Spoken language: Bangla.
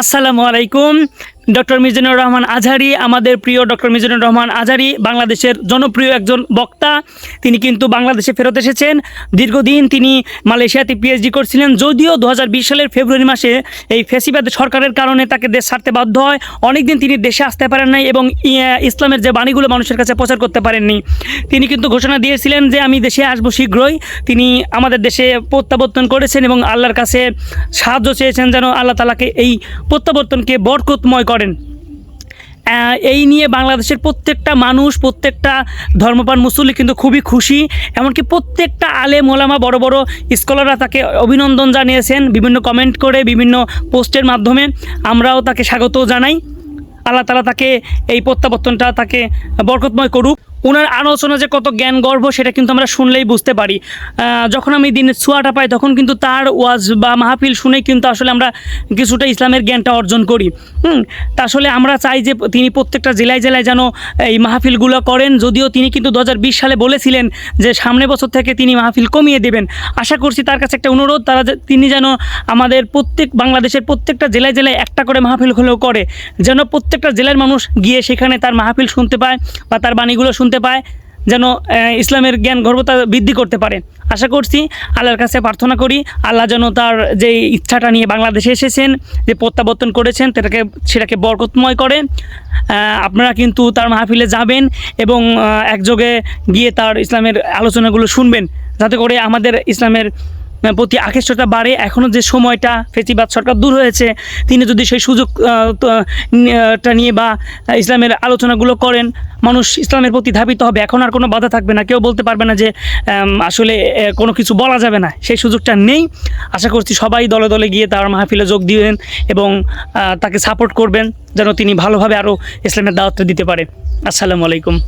আসসালামু আলাইকুম। ডক্টর মিজানুর রহমান আজহারি, আমাদের প্রিয় ডক্টর মিজানুর রহমান আজহারি, বাংলাদেশের জনপ্রিয় একজন বক্তা। তিনি কিন্তু বাংলাদেশে ফেরত এসেছেন। দীর্ঘদিন তিনি মালয়েশিয়াতে পিএইচডি করছিলেন। যদিও দু হাজার বিশ সালের ফেব্রুয়ারি মাসে এই ফেসিবাদ সরকারের কারণে তাকে দেশ ছাড়তে বাধ্য হয়। অনেকদিন তিনি দেশে আসতে পারেন নাই এবং ইসলামের যে বাণীগুলো মানুষের কাছে প্রচার করতে পারেননি। তিনি কিন্তু ঘোষণা দিয়েছিলেন যে, আমি দেশে আসব শীঘ্রই। তিনি আমাদের দেশে প্রত্যাবর্তন করেছেন এবং আল্লাহর কাছে সাহায্য চেয়েছেন যেন আল্লাহ তালাকে এই প্রত্যাবর্তনকে বরকতময় আহ, এই নিয়ে বাংলাদেশের প্রত্যেকটা মানুষ প্রত্যেকটা ধর্মপান মুসল্লি কিন্তু খুবই খুশি। এমনকি প্রত্যেকটা আলে মোলামা বড় বড় স্কলাররা তাকে অভিনন্দন জানিয়েছেন বিভিন্ন কমেন্ট করে বিভিন্ন পোস্টের মাধ্যমে। আমরাও তাকে স্বাগত জানাই। আল্লাহ তালা তাকে এই প্রত্যাবর্তনটা তাকে বরকতময় করুক। ওনার আলোচনা যে কত জ্ঞান গর্ব সেটা কিন্তু আমরা শুনলেই বুঝতে পারি। যখন আমি দিনের ছোঁয়াটা পাই তখন কিন্তু তার ওয়াজ বা মাহফিল শুনেই কিন্তু আসলে আমরা কিছুটা ইসলামের জ্ঞানটা অর্জন করি। হুম, তা আসলে আমরা চাই যে তিনি প্রত্যেকটা জেলায় জেলায় যেন এই মাহফিলগুলো করেন। যদিও তিনি কিন্তু দু হাজার বিশ সালে বলেছিলেন যে সামনে বছর থেকে তিনি মাহফিল কমিয়ে দেবেন। আশা করছি তার কাছে একটা অনুরোধ, তারা তিনি যেন আমাদের প্রত্যেক বাংলাদেশের প্রত্যেকটা জেলায় জেলায় একটা করে মাহফিল হলেও করে। যেন প্রত্যেকটা জেলার মানুষ গিয়ে সেখানে তার মাহফিল শুনতে পায় বা তার বাণীগুলো শুনতে পায়, যেন ইসলামের জ্ঞান গর্বতা বৃদ্ধি করতে পারে। আশা করছি আল্লাহর কাছে প্রার্থনা করি, আল্লাহ যেন তার যে ইচ্ছাটা নিয়ে বাংলাদেশে এসেছেন, যে প্রত্যাবর্তন করেছেন, সেটাকে সেটাকে বরকতময় করে আপনারা কিন্তু তার মাহফিলে যাবেন এবং একযোগে গিয়ে তার ইসলামের আলোচনাগুলো শুনবেন। যাতে করে আমাদের ইসলামের প্রতি আকৃষ্টটা বাড়ে। এখনও যে সময়টা ফেসিবাদ সরকার দূর হয়েছে তিনি যদি সেই সুযোগ আহ, তো, নি- আহ, টা নিয়ে বা ইসলামের আলোচনাগুলো করেন মানুষ ইসলামের প্রতি ধাবিত হবে। এখন আর কোনো বাধা থাকবে না। কেউ বলতে পারবে না যে আসলে কোনো কিছু বলা যাবে না। সেই সুযোগটা নেই। আশা করছি সবাই দলে দলে গিয়ে তার মাহফিলে যোগ দিবেন এবং তাকে সাপোর্ট করবেন যেন তিনি ভালোভাবে আরও ইসলামের দাওয়াতটা দিতে পারে। আসসালামু আলাইকুম।